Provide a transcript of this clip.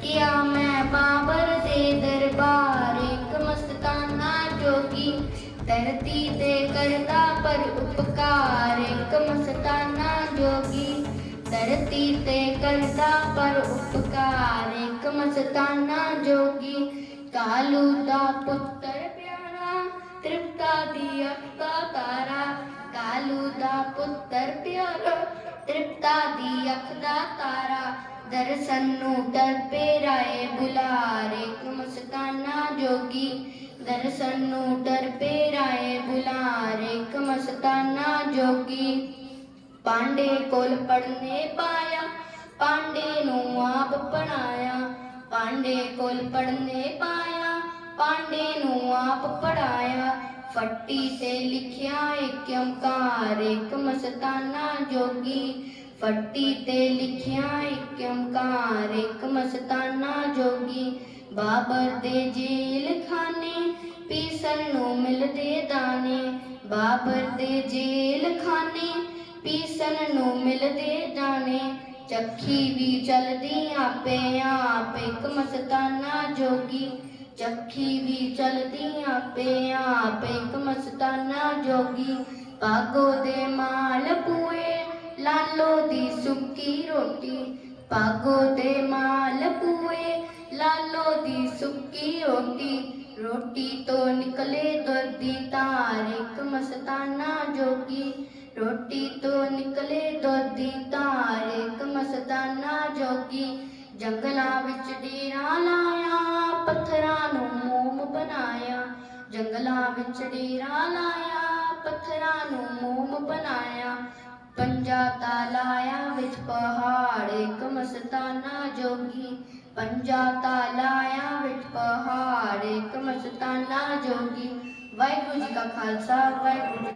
किया मैं बाबर से दरबार, एक मस्ताना जोगी। धरती दे करता पर उपकार, एक मस्ताना जोगी। धरती से करता पर उपकार, एक मस्ताना जोगी। कालू का पुत्र प्यारा, तृप्ता दिया का तारा। कालू का पुत्र प्यारा, तृप्ता दिया तारा। ਦਰਸ਼ਨ ਨੂੰ ਡਰਪੇ ਰਾਏ ਬੁਲਾਰੇ ਮਸਤਾਨਾ ਜੋਗੀ। ਦਰਸ਼ਨ ਨੂੰ ਡਰਪੇ ਰਾਏ ਬੁਲਾਰੇ ਮਸਤਾਨਾ ਜੋਗੀ। ਪਾਂਡੇ ਕੋਲ ਪੜਨੇ ਪਾਇਆ, ਪਾਂਡੇ ਨੂੰ ਆਪ ਪੜਾਇਆ ਪਾਂਡੇ ਕੋਲ ਪੜਨੇ ਪਾਇਆ, ਪਾਂਡੇ ਨੂੰ ਆਪ ਪੜਾਇਆ ਫੱਟੀ ਤੇ ਲਿਖਿਆ ਇੱਕ ਓੰਕਾਰ ਇੱਕ ਮਸਤਾਨਾ ਜੋਗੀ। ਫੱਟੀ ਤੇ ਲਿਖਿਆ ਇੱਕ ਓੰਕਾਰ ਇੱਕ ਮਸਤਾਨਾ ਜੋਗੀ। ਬਾਬਰ ਦੇ ਜੇਲ ਖਾਨੇ, ਪੀਸਣ ਨੂੰ ਮਿਲਦੇ ਦਾਣੇ ਬਾਬਰ ਦੇ ਜੇਲ ਖਾਨੇ, ਪੀਸਣ ਨੂੰ ਮਿਲਦੇ ਦਾਣੇ ਚੱਖੀ ਵੀ ਚਲਦੀ ਆਪੇ ਆਪ, ਇੱਕ ਮਸਤਾਨਾ ਜੋਗੀ। ਚੱਖੀ ਵੀ ਚਲਦੀ ਆਪੇ ਆਪ, ਇੱਕ ਮਸਤਾਨਾ ਜੋਗੀ। ਪਾਗੋ ਦੇ ਮਾਰ ਸੁੱਕੀ ਰੋਟੀ ਪਾਗੋ ਤੇ ਮਾਲ ਪੂਏ, ਲਾਲੋ ਦੀ ਸੁੱਕੀ ਰੋਟੀ। ਰੋਟੀ ਤੋਂ ਨਿਕਲੇ ਦੁੱਧ ਦੀ ਮਸਤਾਨਾ ਜੋਗੀ। ਰੋਟੀ ਤੋਂ ਨਿਕਲੇ ਦੁੱਧ ਦੀ ਮਸਤਾਨਾ ਜੋਗੀ। ਜੰਗਲਾਂ ਵਿੱਚ ਡੇਰਾ ਲਾਇਆ, ਪੱਥਰਾਂ ਨੂੰ ਮੋਮ ਬਣਾਇਆ। ਜੰਗਲਾਂ ਵਿੱਚ ਡੇਰਾ ਲਾਇਆ, ਪੱਥਰਾਂ ਨੂੰ ਮੋਮ ਬਣਾਇਆ। ਪੰਜਾ ਤਾ ਲਾਇਆ ਵਿੱਚ ਪਹਾੜ ਇੱਕ ਮਸਤਾਨਾ ਜੋਗੀ, ਪੰਜਾ ਤਾ ਵਿੱਚ ਪਹਾੜ ਇੱਕ ਮਸਤਾਨਾ ਜੋਗੀ। ਵਾਹਿਗੁਰੂ ਜੀ ਕਾ ਖਾਲਸਾ, ਵਾਹਿਗੁਰੂ